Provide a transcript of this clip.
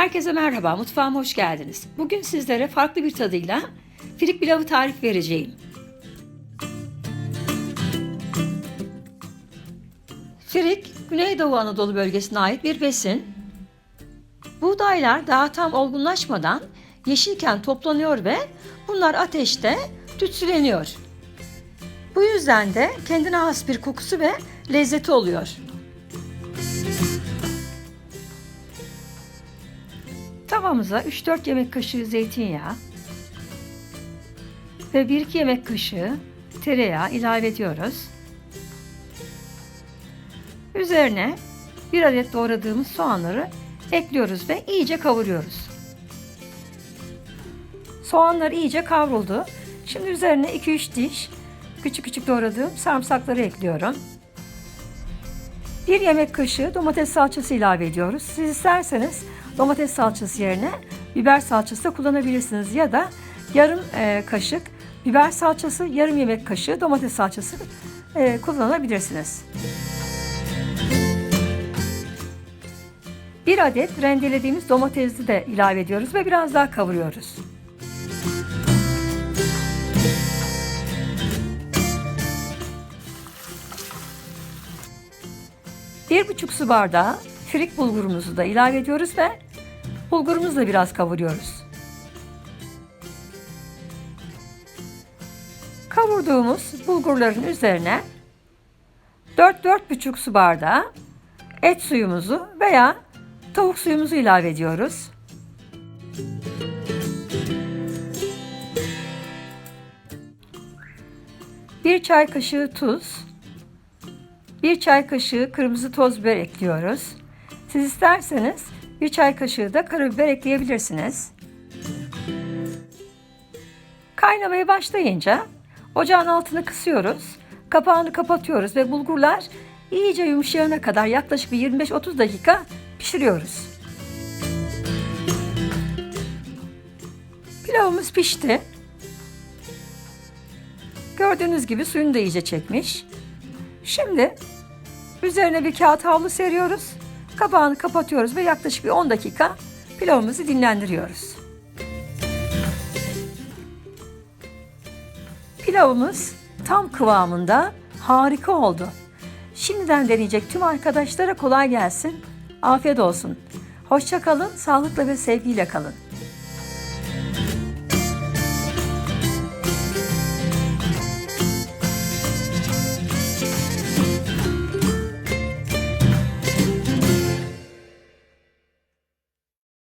Herkese merhaba, mutfağıma hoş geldiniz. Bugün sizlere farklı bir tadıyla firik pilavı tarif vereceğim. Firik, Güneydoğu Anadolu bölgesine ait bir besin. Buğdaylar daha tam olgunlaşmadan yeşilken toplanıyor ve bunlar ateşte tütsüleniyor. Bu yüzden de kendine has bir kokusu ve lezzeti oluyor. Tavamıza 3-4 yemek kaşığı zeytinyağı ve 1-2 yemek kaşığı tereyağı ilave ediyoruz. Üzerine bir adet doğradığımız soğanları ekliyoruz ve iyice kavuruyoruz. Soğanlar iyice kavruldu. Şimdi üzerine 2-3 diş küçük küçük doğradığım sarımsakları ekliyorum. Bir yemek kaşığı domates salçası ilave ediyoruz. Siz isterseniz domates salçası yerine biber salçası da kullanabilirsiniz ya da yarım e, kaşık biber salçası, yarım yemek kaşığı domates salçası e, kullanabilirsiniz. Bir adet rendelediğimiz domatesi de ilave ediyoruz ve biraz daha kavuruyoruz. Bir buçuk su bardağı firik bulgurumuzu da ilave ediyoruz ve bulgurumuzu da biraz kavuruyoruz. Kavurduğumuz bulgurların üzerine 4-4,5 su bardağı et suyumuzu veya tavuk suyumuzu ilave ediyoruz. Bir çay kaşığı tuz, bir çay kaşığı kırmızı toz biber ekliyoruz. Siz isterseniz bir çay kaşığı da karabiber ekleyebilirsiniz. Kaynamaya başlayınca ocağın altını kısıyoruz. Kapağını kapatıyoruz ve bulgurlar iyice yumuşayana kadar yaklaşık bir 25-30 dakika pişiriyoruz. Pilavımız pişti. Gördüğünüz gibi suyunu da iyice çekmiş. Şimdi üzerine bir kağıt havlu seriyoruz. Kapağını kapatıyoruz ve yaklaşık bir 10 dakika pilavımızı dinlendiriyoruz. Pilavımız tam kıvamında harika oldu. Şimdiden deneyecek tüm arkadaşlara kolay gelsin. Afiyet olsun. Hoşça kalın, sağlıkla ve sevgiyle kalın.